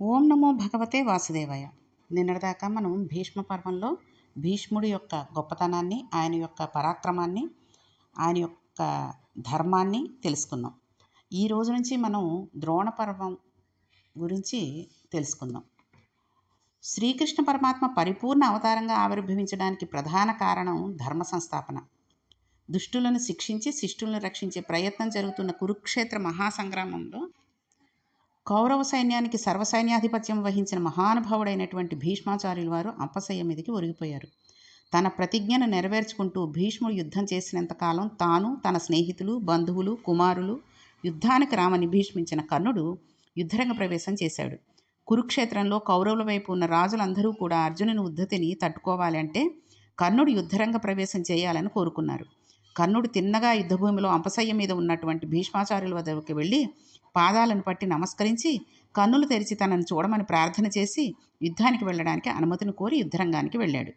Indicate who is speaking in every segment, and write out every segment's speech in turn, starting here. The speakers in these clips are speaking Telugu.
Speaker 1: ఓం నమో భగవతే వాసుదేవాయ. నిన్నటిదాకా మనం భీష్మ పర్వంలో భీష్ముడి యొక్క గొప్పతనాన్ని ఆయన యొక్క పరాక్రమాన్ని ఆయన యొక్క ధర్మాన్ని తెలుసుకున్నాం. ఈ రోజు నుంచి మనం ద్రోణ పర్వం గురించి తెలుసుకుందాం. శ్రీకృష్ణ పరమాత్మ పరిపూర్ణ అవతారంగా ఆవిర్భవించడానికి ప్రధాన కారణం ధర్మ సంస్థాపన. దుష్టులను శిక్షించి శిష్టులను రక్షించే ప్రయత్నం జరుగుతున్న కురుక్షేత్ర మహాసంగ్రామంలో కౌరవ సైన్యానికి సర్వసైన్యాధిపత్యం వహించిన మహానుభావుడైనటువంటి భీష్మాచార్యుల వారు అప్పసయ్య మీదకి ఒరిగిపోయారు. తన ప్రతిజ్ఞను నెరవేర్చుకుంటూ భీష్ముడు యుద్ధం చేసినంతకాలం తాను తన స్నేహితులు బంధువులు కుమారులు యుద్ధానికి రామని భీష్మించిన కర్ణుడు యుద్ధరంగ ప్రవేశం చేశాడు. కురుక్షేత్రంలో కౌరవుల వైపు ఉన్న రాజులందరూ కూడా అర్జునుని ఉద్ధతిని తట్టుకోవాలి అంటే కర్ణుడు యుద్ధరంగ ప్రవేశం చేయాలని కోరుకున్నారు. కర్ణుడు తిన్నగా యుద్ధభూమిలో అంపసయ్య మీద ఉన్నటువంటి భీష్మాచార్యుల వద్దకు వెళ్ళి పాదాలను పట్టి నమస్కరించి కన్నులు తెరిచి తనను చూడమని ప్రార్థన చేసి యుద్ధానికి వెళ్ళడానికి అనుమతిని కోరి యుద్ధరంగానికి వెళ్ళాడు.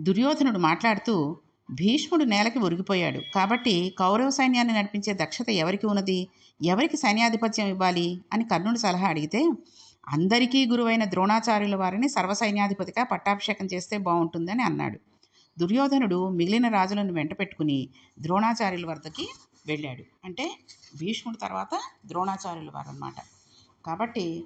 Speaker 1: దుర్యోధనుడు మాట్లాడుతూ భీష్ముడు నేలకి ఒరిగిపోయాడు. కాబట్టి కౌరవ సైన్యాన్ని నడిపించే దక్షత ఎవరికి ఉన్నది? ఎవరికి సైన్యాధిపత్యం ఇవ్వాలి? అని కర్ణుడు సలహా అడిగితే అందరికీ గురువైన ద్రోణాచార్యుల వారిని సర్వసైన్యాధిపతిగా పట్టాభిషేకం చేస్తే బాగుంటుందని అన్నాడు. దుర్యోధనుడు మిగిలిన రాజులను వెంట పెట్టుకుని ద్రోణాచార్యుల వద్దకి వెళ్ళాడు. అంటే భీష్ముడు తర్వాత ద్రోణాచార్యులు వారు అనమాట కాబట్టి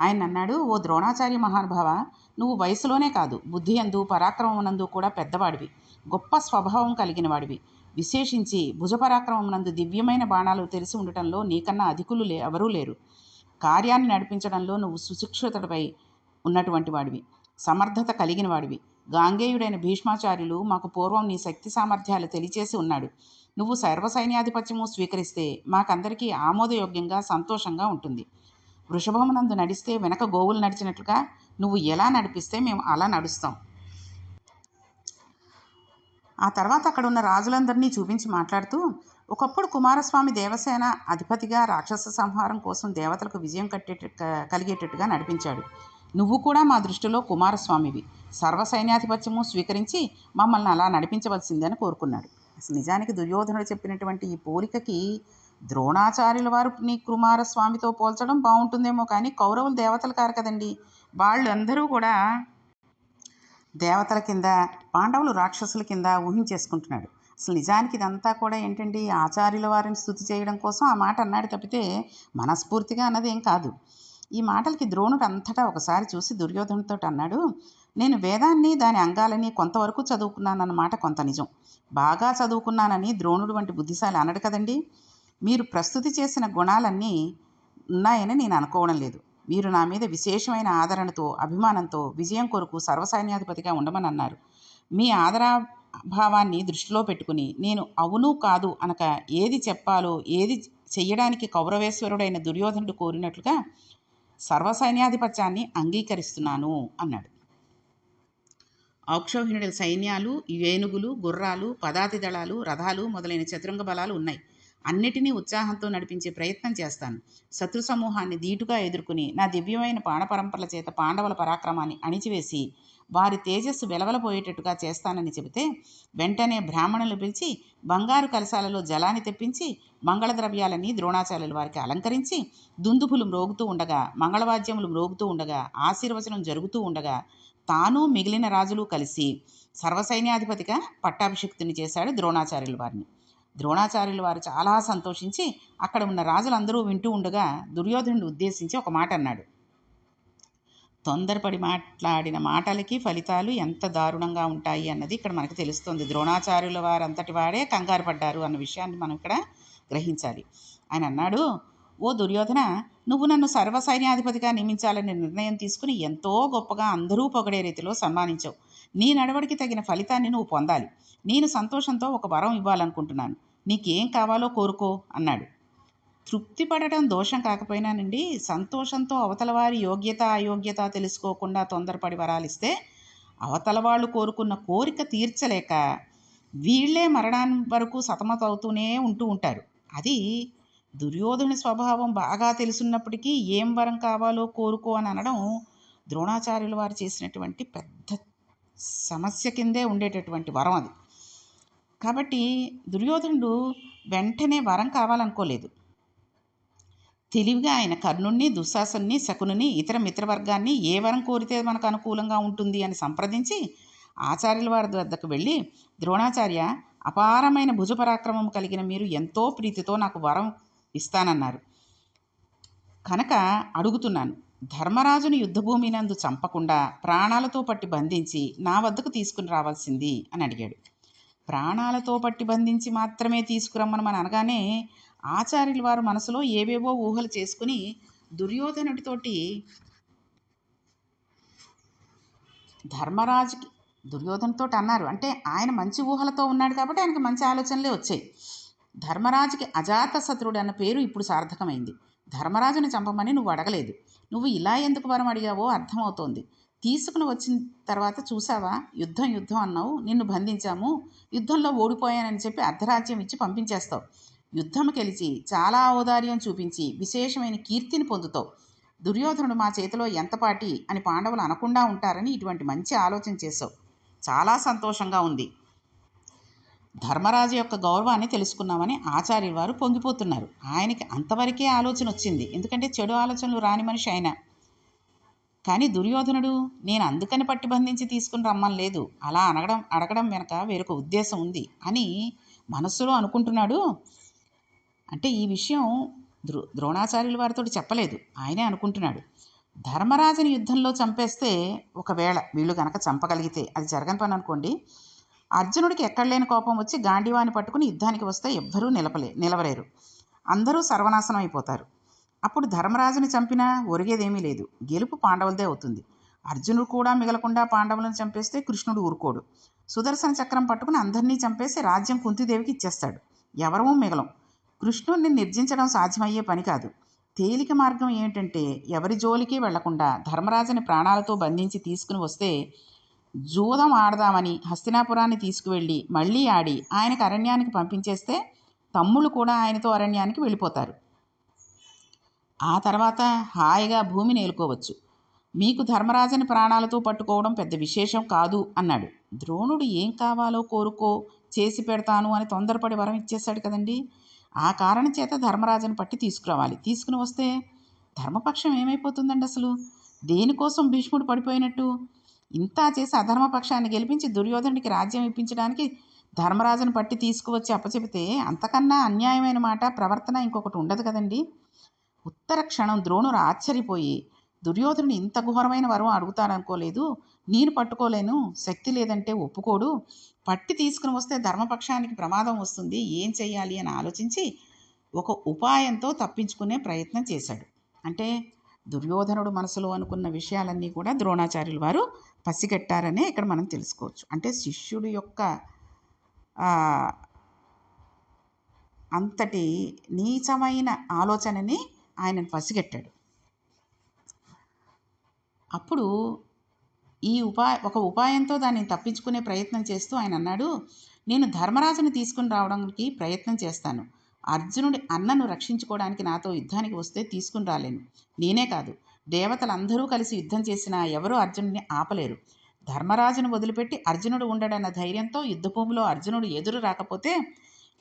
Speaker 1: ఆయన అన్నాడు ఓ ద్రోణాచార్య మహానుభావ నువ్వు వయసులోనే కాదు బుద్ధి అందు పరాక్రమమునందు కూడా పెద్దవాడివి. గొప్ప స్వభావం కలిగిన వాడివి. విశేషించి భుజపరాక్రమమునందు దివ్యమైన బాణాలు తెలిసి ఉండటంలో నీకన్నా అధికులు లే ఎవరూ లేరు. కార్యాన్ని నడిపించడంలో నువ్వు సుశిక్షితుడిపై ఉన్నటువంటి వాడివి. సమర్థత కలిగిన వాడివి. గాంగేయుడైన భీష్మాచార్యులు మాకు పూర్వం నీ శక్తి సామర్థ్యాలు తెలియచేసి ఉన్నాడు. నువ్వు సర్వసైన్యాధిపత్యము స్వీకరిస్తే మాకందరికీ ఆమోదయోగ్యంగా సంతోషంగా ఉంటుంది. వృషభమునందు నడిస్తే వెనక గోవులు నడిచినట్లుగా నువ్వు ఎలా నడిపిస్తే మేము అలా నడుస్తాం. ఆ తర్వాత అక్కడ ఉన్న రాజులందరినీ చూపించి మాట్లాడుతూ ఒకప్పుడు కుమారస్వామి దేవసేన అధిపతిగా రాక్షస సంహారం కోసం దేవతలకు విజయం కట్టేట కలిగేటట్టుగా నడిపించాడు. నువ్వు కూడా మా దృష్టిలో కుమారస్వామివి. సర్వసైన్యాధిపత్యము స్వీకరించి మమ్మల్ని అలా నడిపించవలసిందని కోరుకున్నాడు. నిజానికి దుర్యోధనుడు చెప్పినటువంటి ఈ పోలికకి ద్రోణాచార్యుల వారు నీ కుమారస్వామితో పోల్చడం బాగుంటుందేమో కానీ కౌరవులు దేవతలు కారు కదండి. వాళ్ళందరూ కూడా దేవతల కింద పాండవులు రాక్షసుల కింద ఊహించేసుకుంటున్నాడు. అసలు నిజానికి ఇదంతా కూడా ఏంటండి? ఆచార్యుల వారిని స్థుతి చేయడం కోసం ఆ మాట అన్నాడు తప్పితే మనస్ఫూర్తిగా అన్నది ఏం కాదు. ఈ మాటలకి ద్రోణుడు అంతటా ఒకసారి చూసి దుర్యోధనుడితో అన్నాడు నేను వేదాన్ని దాని అంగాలని కొంతవరకు చదువుకున్నానన్నమాట కొంత నిజం. బాగా చదువుకున్నానని ద్రోణుడు వంటి బుద్ధిశాలి అనడు కదండి. మీరు ప్రస్తుతి చేసిన గుణాలన్నీ ఉన్నాయని నేను అనుకోవడం లేదు. మీరు నా మీద విశేషమైన ఆదరణతో అభిమానంతో విజయం కొరకు సర్వసైన్యాధిపతిగా ఉండమని అన్నారు మీ ఆదరాభావాన్ని దృష్టిలో పెట్టుకుని నేను అవును కాదు అనక ఏది చెప్పాలో ఏది చెయ్యడానికి కౌరవేశ్వరుడైన దుర్యోధనుడు కోరినట్లుగా సర్వసైన్యాధిపత్యాన్ని అంగీకరిస్తున్నాను అన్నాడు. ఔక్షోహిణుడి సైన్యాలు ఏనుగులు గుర్రాలు పదాతి దళాలు రథాలు మొదలైన చతురంగ బలాలు ఉన్నాయి. అన్నిటినీ ఉత్సాహంతో నడిపించే ప్రయత్నం చేస్తాను. శత్రు సమూహాన్ని ధీటుగా ఎదుర్కొని నా దివ్యమైన పాణపరంపరల చేత పాండవుల పరాక్రమాన్ని అణిచివేసి వారి తేజస్సు వెలవలపోయేటట్టుగా చేస్తానని చెబితే వెంటనే బ్రాహ్మణులు పిలిచి బంగారు కలశాలలో జలాన్ని తెప్పించి మంగళద్రవ్యాలని ద్రోణాచార్యులు వారికి అలంకరించి దుందుపులు మ్రోగుతూ ఉండగా మంగళవాద్యములు మ్రోగుతూ ఉండగా ఆశీర్వచనం జరుగుతూ ఉండగా తాను మిగిలిన రాజులు కలిసి సర్వసైన్యాధిపతిగా పట్టాభిషిక్తుని చేశాడు ద్రోణాచార్యుల వారిని. ద్రోణాచార్యుల వారు చాలా సంతోషించి అక్కడ ఉన్న రాజులందరూ వింటూ ఉండగా దుర్యోధనుడు ఉద్దేశించి ఒక మాట అన్నాడు. తొందరపడి మాట్లాడిన మాటలకి ఫలితాలు ఎంత దారుణంగా ఉంటాయి అన్నది ఇక్కడ మనకు తెలుస్తుంది. ద్రోణాచార్యుల వారు అంతటి వాడే కంగారు పడ్డారు అన్న విషయాన్ని మనం ఇక్కడ గ్రహించాలి. ఆయన అన్నాడు ఓ దుర్యోధన నువ్వు నన్ను సర్వసైన్యాధిపతిగా నియమించాలని నిర్ణయం తీసుకుని ఎంతో గొప్పగా అందరూ పొగడే రీతిలో సన్మానించావు. నీ నడవడికి తగిన ఫలితాన్ని నువ్వు పొందాలి. నేను సంతోషంతో ఒక వరం ఇవ్వాలనుకుంటున్నాను. నీకేం కావాలో కోరుకో అన్నాడు. తృప్తి పడటం దోషం కాకపోయినానండి. సంతోషంతో అవతల వారి యోగ్యత అయోగ్యత తెలుసుకోకుండా తొందరపడి వరాలిస్తే అవతల వాళ్ళు కోరుకున్న కోరిక తీర్చలేక వీళ్ళే మరణాన్ని వరకు సతమతవుతూనే ఉంటూ ఉంటారు. అది దుర్యోధుని స్వభావం బాగా తెలుసున్నప్పటికీ ఏం వరం కావాలో కోరుకో అని అనడం ద్రోణాచార్యుల వారు చేసినటువంటి పెద్ద సమస్య కిందే ఉండేటటువంటి వరం అది. కాబట్టి దుర్యోధనుడు వెంటనే వరం కావాలనుకోలేదు. తెలివిగా ఆయన కర్ణుణ్ణి దుశ్శాసన్ని శకునుని ఇతర మిత్రవర్గాన్ని ఏ వరం కోరితే మనకు అనుకూలంగా ఉంటుంది అని సంప్రదించి ఆచార్యుల వారి వద్దకు వెళ్ళి ద్రోణాచార్య అపారమైన భుజపరాక్రమం కలిగిన మీరు ఎంతో ప్రీతితో నాకు వరం ఇస్తానన్నారు. కనుక అడుగుతున్నాను ధర్మరాజుని యుద్ధభూమి నందు చంపకుండా ప్రాణాలతో పట్టి బంధించి నా వద్దకు తీసుకుని రావాల్సింది అని అడిగాడు. ప్రాణాలతో పట్టి బంధించి మాత్రమే తీసుకురమ్మను మన అనగానే ఆచార్యుల వారు మనసులో ఏవేవో ఊహలు చేసుకుని దుర్యోధనుడితోటి ధర్మరాజుకి దుర్యోధనతో అన్నారు. అంటే ఆయన మంచి ఊహలతో ఉన్నాడు కాబట్టి ఆయనకు మంచి ఆలోచనలే వచ్చాయి. ధర్మరాజుకి అజాత శత్రుడు అన్న పేరు ఇప్పుడు సార్థకమైంది. ధర్మరాజుని చంపమని నువ్వు అడగలేదు. నువ్వు ఇలా ఎందుకు వరం అడిగావో అర్థమవుతోంది. తీసుకుని వచ్చిన తర్వాత చూసావా? యుద్ధం యుద్ధం అన్నావు. నిన్ను బంధించాము. యుద్ధంలో ఓడిపోయానని చెప్పి అర్ధరాజ్యం ఇచ్చి పంపించేస్తావు. యుద్ధం గెలిచి చాలా ఔదార్యం చూపించి విశేషమైన కీర్తిని పొందుతావు. దుర్యోధనుడు మా చేతిలో ఎంతపాటి అని పాండవులు అనకుండా ఉంటారని ఇటువంటి మంచి ఆలోచన చేసావు చాలా సంతోషంగా ఉంది. ధర్మరాజు యొక్క గౌరవాన్ని తెలుసుకున్నామని ఆచార్యుల వారు పొంగిపోతున్నారు. ఆయనకి అంతవరకే ఆలోచన వచ్చింది. ఎందుకంటే చెడు ఆలోచనలు రాని మనిషి ఆయన. కానీ దుర్యోధనుడు నేను అందుకని పట్టి బంధించి తీసుకుని రమ్మని లేదు. అలా అనగడం అడగడం వెనక వేరొక ఉద్దేశం ఉంది అని మనస్సులో అనుకుంటున్నాడు. అంటే ఈ విషయం ద్రో ద్రోణాచార్యుల వారితో చెప్పలేదు. ఆయనే అనుకుంటున్నాడు. ధర్మరాజుని యుద్ధంలో చంపేస్తే ఒకవేళ వీళ్ళు కనుక చంపగలిగితే అది జరగని పని అనుకోండి. అర్జునుడికి ఎక్కడలేని కోపం వచ్చి గాంధీవాన్ని పట్టుకుని యుద్ధానికి వస్తే ఎవ్వరూ నిలపలే నిలవలేరు. అందరూ సర్వనాశనం అయిపోతారు. అప్పుడు ధర్మరాజుని చంపినా ఒరిగేదేమీ లేదు. గెలుపు పాండవులదే అవుతుంది. అర్జునుడు కూడా మిగలకుండా పాండవులను చంపేస్తే కృష్ణుడు ఊరుకోడు. సుదర్శన చక్రం పట్టుకుని అందరినీ చంపేసి రాజ్యం కుంతిదేవికి ఇచ్చేస్తాడు. ఎవరమూ మిగలం. కృష్ణుడిని నిర్జించడం సాధ్యమయ్యే పని కాదు. తేలిక మార్గం ఏమిటంటే ఎవరి జోలికి వెళ్ళకుండా ధర్మరాజుని ప్రాణాలతో బంధించి తీసుకుని వస్తే జూదం ఆడదామని హస్తినాపురాన్ని తీసుకువెళ్ళి మళ్ళీ ఆడి ఆయనకు అరణ్యానికి పంపించేస్తే తమ్ముళ్ళు కూడా ఆయనతో అరణ్యానికి వెళ్ళిపోతారు. ఆ తర్వాత హాయిగా భూమిని నేలుకోవచ్చు. మీకు ధర్మరాజుని ప్రాణాలతో పట్టుకోవడం పెద్ద విశేషం కాదు అన్నాడు. ద్రోణుడు ఏం కావాలో కోరుకో చేసి పెడతాను అని తొందరపడి వరం ఇచ్చేశాడు కదండి. ఆ కారణం చేత ధర్మరాజుని పట్టి తీసుకురావాలి. తీసుకుని వస్తే ధర్మపక్షం ఏమైపోతుందండి అసలు? దేనికోసం భీష్ముడు పడిపోయినట్టు? ఇంత చేసి అధర్మపక్షాన్ని గెలిపించి దుర్యోధనుడికి రాజ్యం ఇప్పించడానికి ధర్మరాజును పట్టి తీసుకువచ్చి అప్పచెపితే అంతకన్నా అన్యాయమైన మాట ప్రవర్తన ఇంకొకటి ఉండదు కదండి. ఉత్తర క్షణం ద్రోణుడు ఆశ్చర్యపోయి దుర్యోధనుడు ఇంత ఘోరమైన వరం అడుగుతాడనుకోలేదు. నేను పట్టుకోలేను శక్తి లేదంటే ఒప్పుకోడు. పట్టి తీసుకుని వస్తే ధర్మపక్షానికి ప్రమాదం వస్తుంది. ఏం చెయ్యాలి అని ఆలోచించి ఒక ఉపాయంతో తప్పించుకునే ప్రయత్నం చేశాడు. అంటే దుర్యోధనుడు మనసులో అనుకున్న విషయాలన్నీ కూడా ద్రోణాచార్యుల వారు పసిగట్టారనే ఇక్కడ మనం తెలుసుకోవచ్చు. అంటే శిష్యుడు యొక్క అంతటి నీచమైన ఆలోచనని ఆయన పసిగట్టాడు. అప్పుడు ఈ ఉపాయ ఒక ఉపాయంతో దాన్ని తప్పించుకునే ప్రయత్నం చేస్తూ ఆయన అన్నాడు నేను ధర్మరాజుని తీసుకుని రావడానికి ప్రయత్నం చేస్తాను. అర్జునుడి అన్నను రక్షించుకోవడానికి నాతో యుద్ధానికి వస్తే తీసుకుని రాలేను. నేనే కాదు. దేవతలందరూ కలిసి యుద్ధం చేసినా ఎవరూ అర్జునుడిని ఆపలేరు. ధర్మరాజును వదిలిపెట్టి అర్జునుడు ఉండడన్న ధైర్యంతో యుద్ధభూమిలో అర్జునుడు ఎదురు రాకపోతే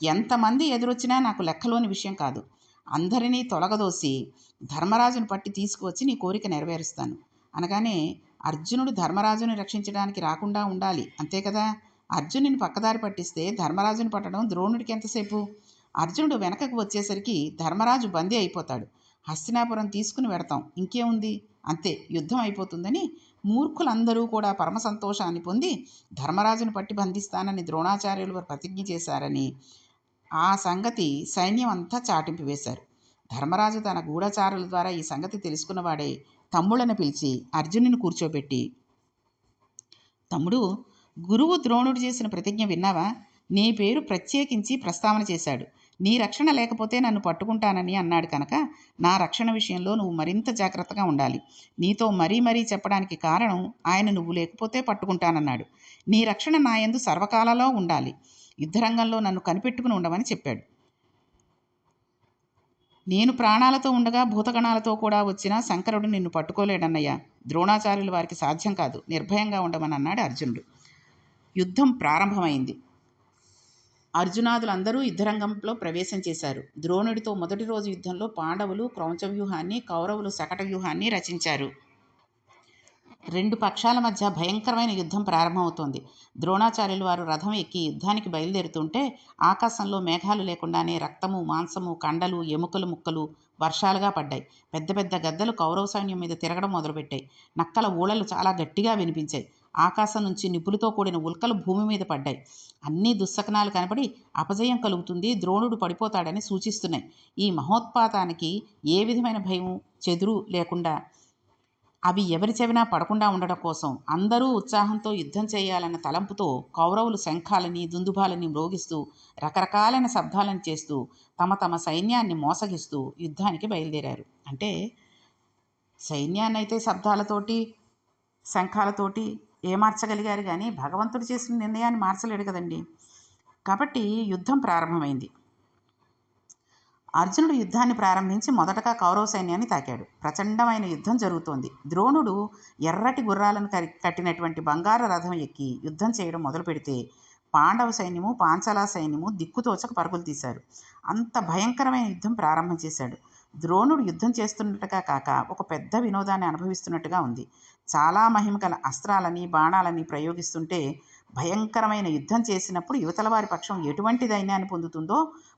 Speaker 1: ఎంతమంది ఎదురొచ్చినా నాకు లెక్కలోని విషయం కాదు. అందరినీ తొలగదోసి ధర్మరాజును పట్టి తీసుకువచ్చి నీ కోరిక నెరవేరుస్తాను. అనగానే అర్జునుడు ధర్మరాజుని రక్షించడానికి రాకుండా ఉండాలి. అంతే కదా? అర్జునుని పక్కదారి పట్టిస్తే ధర్మరాజుని పట్టడం ద్రోణుడికి ఎంతసేపు? అర్జునుడు వెనకకు వచ్చేసరికి ధర్మరాజు బందీ అయిపోతాడు. హస్తినాపురం తీసుకుని వెడతాం. ఇంకేముంది? అంతే యుద్ధం అయిపోతుందని మూర్ఖులందరూ కూడా పరమ సంతోషాన్ని పొంది ధర్మరాజును పట్టి బంధిస్తానని ద్రోణాచార్యులు వారు ప్రతిజ్ఞ చేశారని ఆ సంగతి సైన్యం అంతా చాటింపు వేశారు. ధర్మరాజు తన గూఢచారుల ద్వారా ఈ సంగతి తెలుసుకున్నవాడే తమ్ముళ్ళను పిలిచి అర్జునుని కూర్చోబెట్టి తమ్ముడు గురువు ద్రోణుడు చేసిన ప్రతిజ్ఞ విన్నావా? నీ పేరు ప్రత్యేకించి ప్రస్తావన చేశాడు. నీ రక్షణ లేకపోతే నన్ను పట్టుకుంటానని అన్నాడు కనుక నా రక్షణ విషయంలో నువ్వు మరింత జాగ్రత్తగా ఉండాలి. నీతో మరీ మరీ చెప్పడానికి కారణం ఆయన నువ్వు లేకపోతే పట్టుకుంటానన్నాడు. నీ రక్షణ నా యందు సర్వకాలలో ఉండాలి. యుద్ధరంగంలో నన్ను కనిపెట్టుకుని ఉండమని చెప్పాడు. నేను ప్రాణాలతో ఉండగా భూతగణాలతో కూడా వచ్చిన శంకరుడు నిన్ను పట్టుకోలేడన్నయ్యా. ద్రోణాచార్యులు వారికి సాధ్యం కాదు. నిర్భయంగా ఉండమని అన్నాడు అర్జునుడు. యుద్ధం ప్రారంభమైంది. అర్జునాదులందరూ యుద్ధరంగంలో ప్రవేశం చేశారు. ద్రోణుడితో మొదటి రోజు యుద్ధంలో పాండవులు క్రౌంచ వ్యూహాన్ని కౌరవులు శకట వ్యూహాన్ని రచించారు. రెండు పక్షాల మధ్య భయంకరమైన యుద్ధం ప్రారంభమవుతోంది. ద్రోణాచార్యులు వారు రథం ఎక్కి యుద్ధానికి బయలుదేరుతుంటే ఆకాశంలో మేఘాలు లేకుండానే రక్తము మాంసము కండలు ఎముకలు ముక్కలు వర్షాలుగా పడ్డాయి. పెద్ద పెద్ద గద్దలు కౌరవ సైన్యం మీద తిరగడం మొదలుపెట్టాయి. నక్కల ఊళలు చాలా గట్టిగా వినిపించాయి. ఆకాశం నుంచి నిప్పులతో కూడిన ఉల్కలు భూమి మీద పడ్డాయి. అన్ని దుస్సకనాలు కనపడి అపజయం కలుగుతుంది. ద్రోణుడు పడిపోతాడని సూచిస్తున్నాయి. ఈ మహోత్పాతానికి ఏ విధమైన భయం చెదురు లేకుండా అవి ఎవరి చెవినా పడకుండా ఉండడం కోసం అందరూ ఉత్సాహంతో యుద్ధం చేయాలన్న తలంపుతో కౌరవులు శంఖాలని దుందుభాలని మ్రోగిస్తూ రకరకాలైన శబ్దాలను చేస్తూ తమ తమ సైన్యాన్ని మోసగిస్తూ యుద్ధానికి బయలుదేరారు. అంటే సైన్యాన్నైతే శబ్దాలతోటి శంఖాలతోటి ఏమార్చగలిగారు కానీ భగవంతుడు చేసిన నిర్ణయాన్ని మార్చలేడు కదండి. కాబట్టి యుద్ధం ప్రారంభమైంది. అర్జునుడు యుద్ధాన్ని ప్రారంభించి మొదటగా కౌరవ సైన్యాన్ని తాకాడు. ప్రచండమైన యుద్ధం జరుగుతోంది. ద్రోణుడు ఎర్రటి గుర్రాలను కట్టినటువంటి బంగారు రథం ఎక్కి యుద్ధం చేయడం మొదలు పెడితే పాండవ సైన్యము పాంచలా సైన్యము దిక్కుతోచక పరుగులు తీశారు. అంత భయంకరమైన యుద్ధం ప్రారంభం చేశాడు. ద్రోణుడు యుద్ధం చేస్తున్నట్టుగా కాక ఒక పెద్ద వినోదాన్ని అనుభవిస్తున్నట్టుగా ఉంది. చాలా మహిమ గల అస్త్రాలని బాణాలని ప్రయోగిస్తుంటే భయంకరమైన యుద్ధం చేసినప్పుడు యువతల వారి పక్షం ఎటువంటి దైన్యాన్ని పొందుతుందో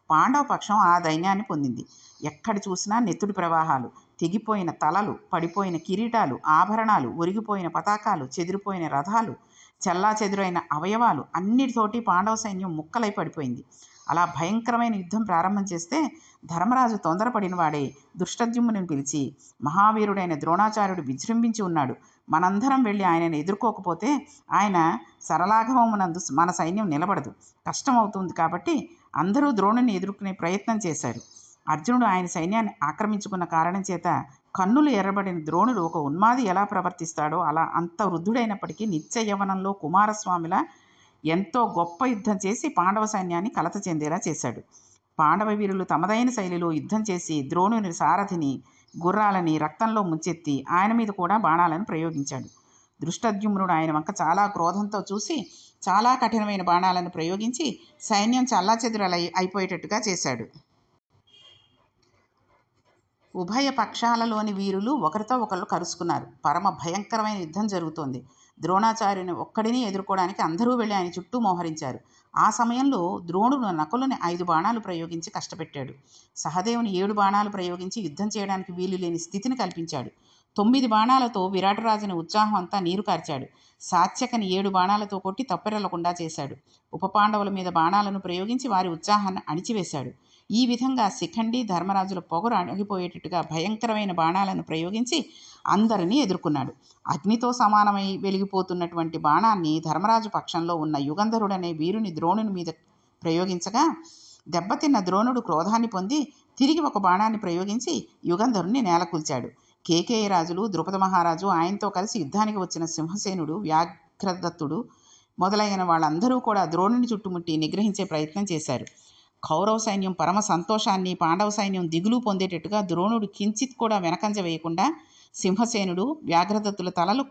Speaker 1: పాండవ పక్షం ఆ దైన్యాన్ని పొందింది. ఎక్కడ చూసినా నెత్తుడి ప్రవాహాలు తెగిపోయిన తలలు పడిపోయిన కిరీటాలు ఆభరణాలు ఒరిగిపోయిన పతాకాలు చెదిరిపోయిన రథాలు చల్లా చెదురైన అవయవాలు అన్నిటితోటి పాండవ సైన్యం ముక్కలై పడిపోయింది. అలా భయంకరమైన యుద్ధం ప్రారంభం చేస్తే ధర్మరాజు తొందరపడిన వాడే దుష్టద్యుమ్ముని పిలిచి మహావీరుడైన ద్రోణాచార్యుడు విజృంభించి ఉన్నాడు. మనందరం వెళ్ళి ఆయనను ఎదుర్కోకపోతే ఆయన సరళాఘవమునందు మన సైన్యం నిలబడదు. కష్టం అవుతుంది కాబట్టి అందరూ ద్రోణుని ఎదుర్కొనే ప్రయత్నం చేశారు. అర్జునుడు ఆయన సైన్యాన్ని ఆక్రమించుకున్న కారణం చేత కన్నులు ఎర్రబడిన ద్రోణుడు ఒక ఉన్మాది ఎలా ప్రవర్తిస్తాడో అలా అంత వృద్ధుడైనప్పటికీ నిత్య యవనంలో కుమారస్వామిలా ఎంతో గొప్ప యుద్ధం చేసి పాండవ సైన్యాన్ని కలత చెందేలా చేశాడు. పాండవ వీరులు తమదైన శైలిలో యుద్ధం చేసి ద్రోణుని సారథిని గుర్రాలని రక్తంలో ముంచెత్తి ఆయన మీద కూడా బాణాలను ప్రయోగించాడు. దృష్టద్యుమ్నుడు ఆయన వంక చాలా క్రోధంతో చూసి చాలా కఠినమైన బాణాలను ప్రయోగించి సైన్యం చల్లాచెదురలై అయిపోయేటట్టుగా చేశాడు. ఉభయ పక్షాలలోని వీరులు ఒకరితో ఒకరు కరుసుకున్నారు. పరమ భయంకరమైన యుద్ధం జరుగుతోంది. ద్రోణాచార్యుని ఒక్కడిని ఎదుర్కోవడానికి అందరూ వెళ్ళి ఆయన చుట్టూ మోహరించారు. ఆ సమయంలో ద్రోణుడు నకులని ఐదు బాణాలు ప్రయోగించి కష్టపెట్టాడు. సహదేవుని ఏడు బాణాలు ప్రయోగించి యుద్ధం చేయడానికి వీలు లేని స్థితిని కల్పించాడు. తొమ్మిది బాణాలతో విరాటరాజుని ఉత్సాహం అంతా నీరు కార్చాడు. సాత్యకని ఏడు బాణాలతో కొట్టి తప్పెరలకుండా చేశాడు. ఉపపాండవుల మీద బాణాలను ప్రయోగించి వారి ఉత్సాహాన్ని అణిచివేశాడు. ఈ విధంగా శిఖండి ధర్మరాజుల పొగరు అణిగిపోయేటట్టుగా భయంకరమైన బాణాలను ప్రయోగించి అందరినీ ఎదుర్కొన్నాడు. అగ్నితో సమానమై వెలిగిపోతున్నటువంటి బాణాన్ని ధర్మరాజు పక్షంలో ఉన్న యుగంధరుడనే వీరుని ద్రోణుని మీద ప్రయోగించగా దెబ్బతిన్న ద్రోణుడు క్రోధాన్ని పొంది తిరిగి ఒక బాణాన్ని ప్రయోగించి యుగంధరుణ్ణి నేలకూల్చాడు. కేకేయ రాజులు ద్రుపద మహారాజు ఆయనతో కలిసి యుద్ధానికి వచ్చిన సింహసేనుడు వ్యాఘ్రదత్తుడు మొదలైన వాళ్ళందరూ కూడా ద్రోణుని చుట్టుముట్టి నిగ్రహించే ప్రయత్నం చేశారు. కౌరవ సైన్యం పరమ సంతోషాన్ని పాండవ సైన్యం దిగులు పొందేటట్టుగా ద్రోణుడు కించిత్ కూడా వెనకంజ వేయకుండా సింహసేనుడు వ్యాఘ్రదత్తుల తలలు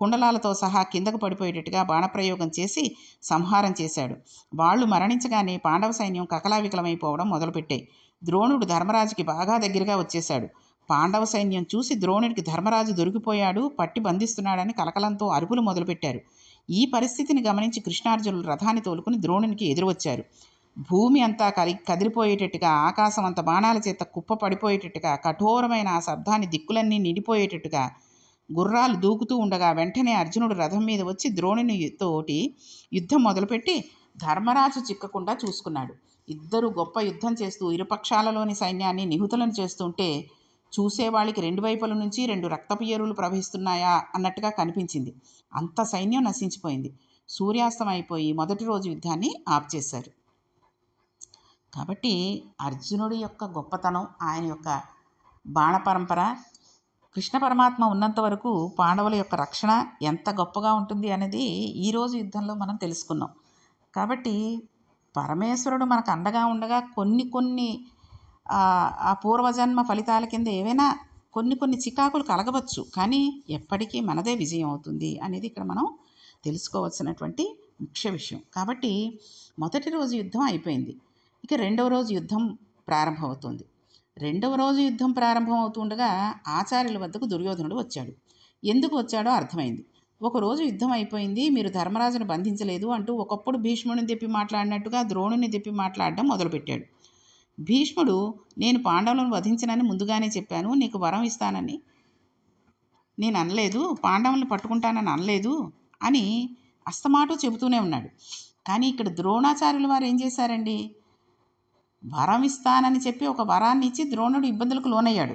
Speaker 1: కుండలాలతో సహా కిందకు పడిపోయేటట్టుగా బాణప్రయోగం చేసి సంహారం చేశాడు. వాళ్ళు మరణించగానే పాండవ సైన్యం కకలావికలమైపోవడం మొదలుపెట్టాయి. ద్రోణుడు ధర్మరాజుకి బాగా దగ్గరగా వచ్చేశాడు. పాండవ సైన్యం చూసి ద్రోణుడికి ధర్మరాజు దొరికిపోయాడు పట్టి బంధిస్తున్నాడని కలకలంతో అరుపులు మొదలుపెట్టారు. ఈ పరిస్థితిని గమనించి కృష్ణార్జునులు రథాన్ని తోలుకుని ద్రోణునికి ఎదురువచ్చారు. భూమి అంతా కలి కదిలిపోయేటట్టుగా ఆకాశం అంత బాణాల చేత కుప్ప పడిపోయేటట్టుగా కఠోరమైన ఆ శబ్దాన్ని దిక్కులన్నీ నిండిపోయేటట్టుగా గుర్రాలు దూకుతూ ఉండగా వెంటనే అర్జునుడు రథం మీద వచ్చి ద్రోణుని తోటి యుద్ధం మొదలుపెట్టి ధర్మరాజు చిక్కకుండా చూసుకున్నాడు. ఇద్దరు గొప్ప యుద్ధం చేస్తూ ఇరుపక్షాలలోని సైన్యాన్ని నిహుతులను చేస్తుంటే చూసేవాళ్ళకి రెండు వైపుల నుంచి రెండు రక్తపు ఎరువులు ప్రవహిస్తున్నాయా అన్నట్టుగా కనిపించింది. అంత సైన్యం నశించిపోయింది. సూర్యాస్తం అయిపోయి మొదటి రోజు యుద్ధాన్ని ఆప్ చేశారు కాబట్టి అర్జునుడి యొక్క గొప్పతనం ఆయన యొక్క బాణ పరంపర కృష్ణ పరమాత్మ ఉన్నంత వరకు పాండవుల యొక్క రక్షణ ఎంత గొప్పగా ఉంటుంది అనేది ఈరోజు యుద్ధంలో మనం తెలుసుకున్నాం. కాబట్టి పరమేశ్వరుడు మనకు అండగా ఉండగా కొన్ని కొన్ని ఆ పూర్వజన్మ ఫలితాల కింద ఏవైనా కొన్ని కొన్ని చికాకులు కలగవచ్చు. కానీ ఎప్పటికీ మనదే విజయం అవుతుంది అనేది ఇక్కడ మనం తెలుసుకోవాల్సినటువంటి ముఖ్య విషయం. కాబట్టి మొదటి రోజు యుద్ధం అయిపోయింది. ఇక రెండవ రోజు యుద్ధం ప్రారంభమవుతుంది. రెండవ రోజు యుద్ధం ప్రారంభమవుతుండగా ఆచార్యుల వద్దకు దుర్యోధనుడు వచ్చాడు. ఎందుకు వచ్చాడో అర్థమైంది. ఒకరోజు యుద్ధం అయిపోయింది మీరు ధర్మరాజును బంధించలేదు అంటూ ఒకప్పుడు భీష్ముడిని తెప్పి మాట్లాడినట్టుగా ద్రోణుని తెప్పి మాట్లాడడం మొదలుపెట్టాడు. భీష్ముడు నేను పాండవులను వధించనని ముందుగానే చెప్పాను నీకు వరం ఇస్తానని. నేను అనలేదు పాండవులను పట్టుకుంటానని అనలేదు అని అస్తమాటు చెబుతూనే ఉన్నాడు. కానీ ఇక్కడ ద్రోణాచార్యుల వారు ఏం చేశారండి? వరం ఇస్తానని చెప్పి ఒక వరాన్ని ఇచ్చి ద్రోణుడు ఇబ్బందులకు లోనయ్యాడు.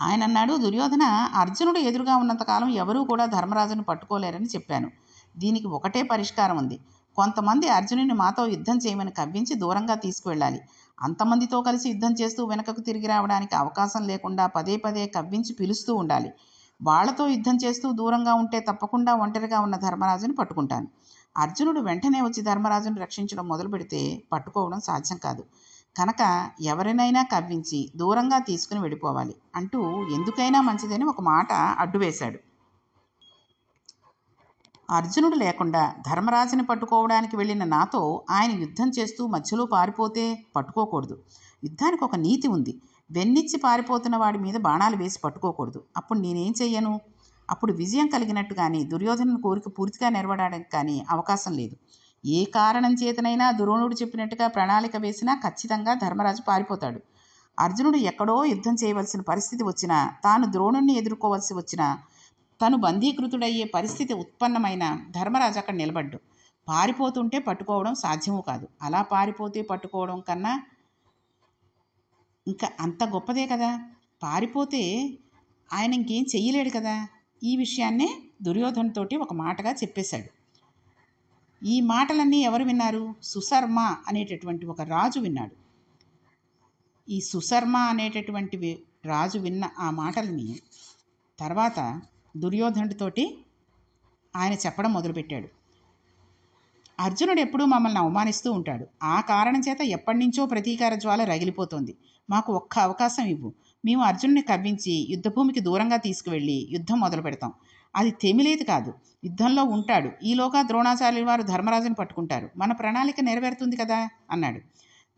Speaker 1: ఆయన అన్నాడు దుర్యోధన అర్జునుడు ఎదురుగా ఉన్నంతకాలం ఎవరూ కూడా ధర్మరాజును పట్టుకోలేరని చెప్పాను. దీనికి ఒకటే పరిష్కారం ఉంది. కొంతమంది అర్జునుని మాతో యుద్ధం చేయమని కవ్వించి దూరంగా తీసుకువెళ్ళాలి. అంతమందితో కలిసి యుద్ధం చేస్తూ వెనకకు తిరిగి రావడానికి అవకాశం లేకుండా పదే పదే కవ్వించి పిలుస్తూ ఉండాలి. వాళ్ళతో యుద్ధం చేస్తూ దూరంగా ఉంటే తప్పకుండా ఒంటరిగా ఉన్న ధర్మరాజుని పట్టుకుంటాను. అర్జునుడు వెంటనే వచ్చి ధర్మరాజును రక్షించడం మొదలు పెడితే పట్టుకోవడం సాధ్యం కాదు. కనుక ఎవరినైనా కవ్వించి దూరంగా తీసుకుని వెళ్ళిపోవాలి అంటూ ఎందుకైనా మంచిదని ఒక మాట అడ్డు వేశాడు అర్జునుడు లేకుండా ధర్మరాజుని పట్టుకోవడానికి వెళ్ళిన నాతో ఆయన యుద్ధం చేస్తూ మధ్యలో పారిపోతే పట్టుకోకూడదు. యుద్ధానికి ఒక నీతి ఉంది. వెన్నిచ్చి పారిపోతున్న వాడి మీద బాణాలు వేసి పట్టుకోకూడదు. అప్పుడు నేనేం చెయ్యను? అప్పుడు విజయం కలిగినట్టు కానీ దుర్యోధను కోరిక పూర్తిగా నెరవేరడానికి కానీ అవకాశం లేదు. ఏ కారణం చేతనైనా ద్రోణుడు చెప్పినట్టుగా ప్రణాళిక వేసినా ఖచ్చితంగా ధర్మరాజు పారిపోతాడు. అర్జునుడు ఎక్కడో యుద్ధం చేయవలసిన పరిస్థితి వచ్చినా తాను ద్రోణుణ్ణి ఎదుర్కోవలసి వచ్చినా తను బందీకృతుడయ్యే పరిస్థితి ఉత్పన్నమైన ధర్మరాజు అక్కడ నిలబడ్డు. పారిపోతుంటే పట్టుకోవడం సాధ్యము కాదు. అలా పారిపోతే పట్టుకోవడం కన్నా ఇంకా అంత గొప్పదే కదా? పారిపోతే ఆయన ఇంకేం చెయ్యలేడు కదా? ఈ విషయాన్నే దుర్యోధనతోటి ఒక మాటగా చెప్పేశాడు. ఈ మాటలన్నీ ఎవరు విన్నారు? సుశర్మ అనేటటువంటి ఒక రాజు విన్నాడు. ఈ సుశర్మ అనేటటువంటి రాజు విన్న ఆ మాటలని తర్వాత దుర్యోధనుడితోటి ఆయన చెప్పడం మొదలుపెట్టాడు. అర్జునుడు ఎప్పుడూ మమ్మల్ని అవమానిస్తూ ఉంటాడు. ఆ కారణం చేత ఎప్పటి నుంచో ప్రతీకార జ్వాల రగిలిపోతుంది. మాకు ఒక్క అవకాశం ఇవ్వు. మేము అర్జునుని కవ్వించి యుద్ధభూమికి దూరంగా తీసుకువెళ్ళి యుద్ధం మొదలు పెడతాం. అది తెమిలేదు కాదు. యుద్ధంలో ఉంటాడు. ఈలోగా ద్రోణాచార్యుల వారు ధర్మరాజుని పట్టుకుంటారు. మన ప్రణాళిక నెరవేరుతుంది కదా? అన్నాడు.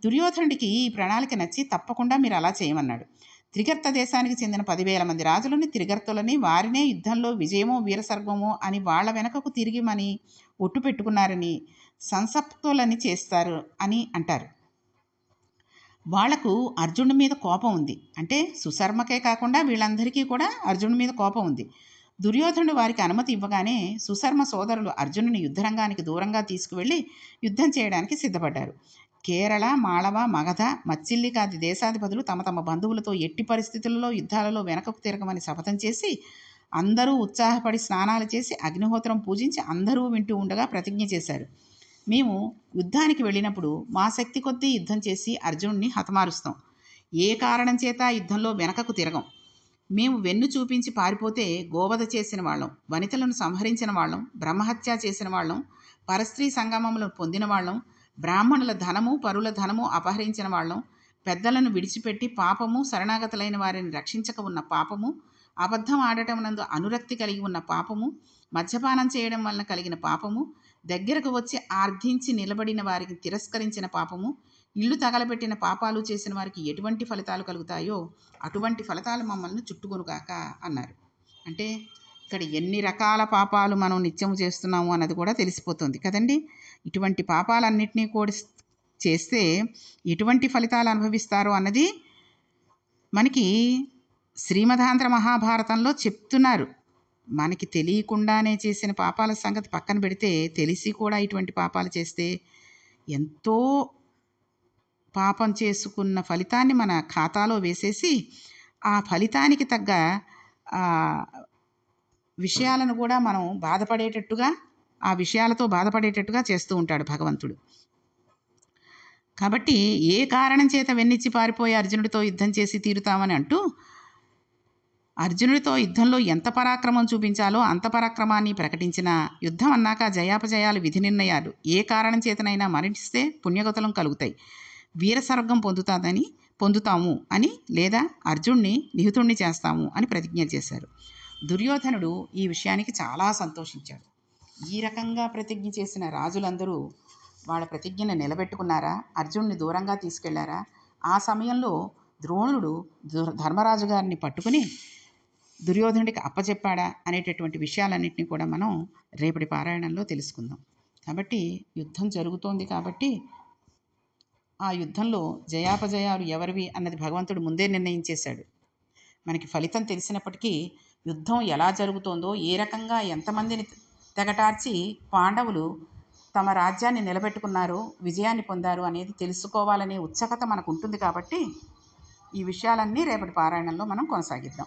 Speaker 1: దుర్యోధనుడికి ఈ ప్రణాళిక నచ్చి తప్పకుండా మీరు అలా చేయమన్నాడు. త్రిగర్త దేశానికి చెందిన పదివేల మంది రాజులని త్రిగర్తులని వారినే యుద్ధంలో విజయమో వీరసర్గమో అని వాళ్ళ వెనకకు తిరిగిమని ఒట్టు పెట్టుకున్నారని సంసప్తులని చేస్తారు అని అంటారు. వాళ్ళకు అర్జునుడి మీద కోపం ఉంది. అంటే సుశర్మకే కాకుండా వీళ్ళందరికీ కూడా అర్జునుడి మీద కోపం ఉంది. దుర్యోధనుడు వారికి అనుమతి ఇవ్వగానే సుశర్మ సోదరులు అర్జునుని యుద్ధరంగానికి దూరంగా తీసుకువెళ్ళి యుద్ధం చేయడానికి సిద్ధపడ్డారు. కేరళ మాళవ మగధ మచ్చిల్లికాది దేశాధిపతులు తమ తమ బంధువులతో ఎట్టి పరిస్థితులలో యుద్ధాలలో వెనకకు తిరగమని శపథం చేసి అందరూ ఉత్సాహపడి స్నానాలు చేసి అగ్నిహోత్రం పూజించి అందరూ వింటూ ఉండగా ప్రతిజ్ఞ చేశారు. మేము యుద్ధానికి వెళ్ళినప్పుడు మా శక్తి కొద్దీ యుద్ధం చేసి అర్జునుడిని హతమారుస్తాం. ఏ కారణం చేత యుద్ధంలో వెనకకు తిరగం? మేము వెన్ను చూపించి పారిపోతే గోవధ చేసిన వాళ్ళం వనితలను సంహరించిన వాళ్ళం బ్రహ్మహత్య చేసిన వాళ్ళం పరస్త్రీ సంగమములను పొందిన వాళ్ళం బ్రాహ్మణుల ధనము పరుల ధనము అపహరించిన వాళ్ళం పెద్దలను విడిచిపెట్టి పాపము శరణాగతులైన వారిని రక్షించక ఉన్న పాపము అబద్ధం ఆడటం నందు అనురక్తి కలిగి ఉన్న పాపము మద్యపానం చేయడం వలన కలిగిన పాపము దగ్గరకు వచ్చి ఆర్ధించి నిలబడిన వారికి తిరస్కరించిన పాపము ఇల్లు తగలబెట్టిన పాపాలు చేసిన వారికి ఎటువంటి ఫలితాలు కలుగుతాయో అటువంటి ఫలితాలు మమ్మల్ని చుట్టుకొనుగాక అన్నారు. అంటే ఇక్కడ ఎన్ని రకాల పాపాలు మనం నిత్యం చేస్తున్నాము అన్నది కూడా తెలిసిపోతుంది కదండి. ఇటువంటి పాపాలన్నింటినీ కూడా చేస్తే ఎటువంటి ఫలితాలు అనుభవిస్తారు అన్నది మనకి శ్రీమదాంధ్ర మహాభారతంలో చెప్తున్నారు. మనకి తెలియకుండానే చేసిన పాపాల సంగతి పక్కన పెడితే తెలిసి కూడా ఇటువంటి పాపాలు చేస్తే ఎంతో పాపం చేసుకున్న ఫలితాన్ని మన ఖాతాలో వేసేసి ఆ ఫలితానికి తగ్గ విషయాలను కూడా మనం బాధపడేటట్టుగా ఆ విషయాలతో బాధపడేటట్టుగా చేస్తూ ఉంటాడు భగవంతుడు. కాబట్టి ఏ కారణం చేత వెన్నిచ్చి పారిపోయి అర్జునుడితో యుద్ధం చేసి తీరుతామని అంటూ అర్జునుడితో యుద్ధంలో ఎంత పరాక్రమం చూపించాలో అంత పరాక్రమాన్ని ప్రకటించిన యుద్ధం అన్నాక జయాపజయాలు విధి నిర్ణయాలు ఏ కారణం చేతనైనా మరణిస్తే పుణ్యగతులం కలుగుతాయి. వీరసర్గం పొందుతాదని పొందుతాము అని లేదా అర్జున్ని నిహితుణ్ణి చేస్తాము అని ప్రతిజ్ఞ చేశారు. దుర్యోధనుడు ఈ విషయానికి చాలా సంతోషించాడు. ఈ రకంగా ప్రతిజ్ఞ చేసిన రాజులందరూ వాళ్ళ ప్రతిజ్ఞను నిలబెట్టుకున్నారా? అర్జున్ని దూరంగా తీసుకెళ్ళారా? ఆ సమయంలో ద్రోణుడు ధర్మరాజు గారిని పట్టుకుని దుర్యోధనుడికి అప్పచెప్పాడా అనేటటువంటి విషయాలన్నింటినీ కూడా మనం రేపటి పారాయణంలో తెలుసుకుందాం. కాబట్టి యుద్ధం జరుగుతోంది కాబట్టి ఆ యుద్ధంలో జయాపజయాలు ఎవరివి అన్నది భగవంతుడు ముందే నిర్ణయించేశాడు. మనకి ఫలితం తెలిసినప్పటికీ యుద్ధం ఎలా జరుగుతోందో ఏ రకంగా ఎంతమందిని తెగటార్చి పాండవులు తమ రాజ్యాన్ని నిలబెట్టుకున్నారు విజయాన్ని పొందారు అనేది తెలుసుకోవాలనే ఉత్సుకత మనకు ఉంటుంది కాబట్టి ఈ విషయాలన్నీ రేపటి పారాయణంలో మనం కొనసాగిద్దాం.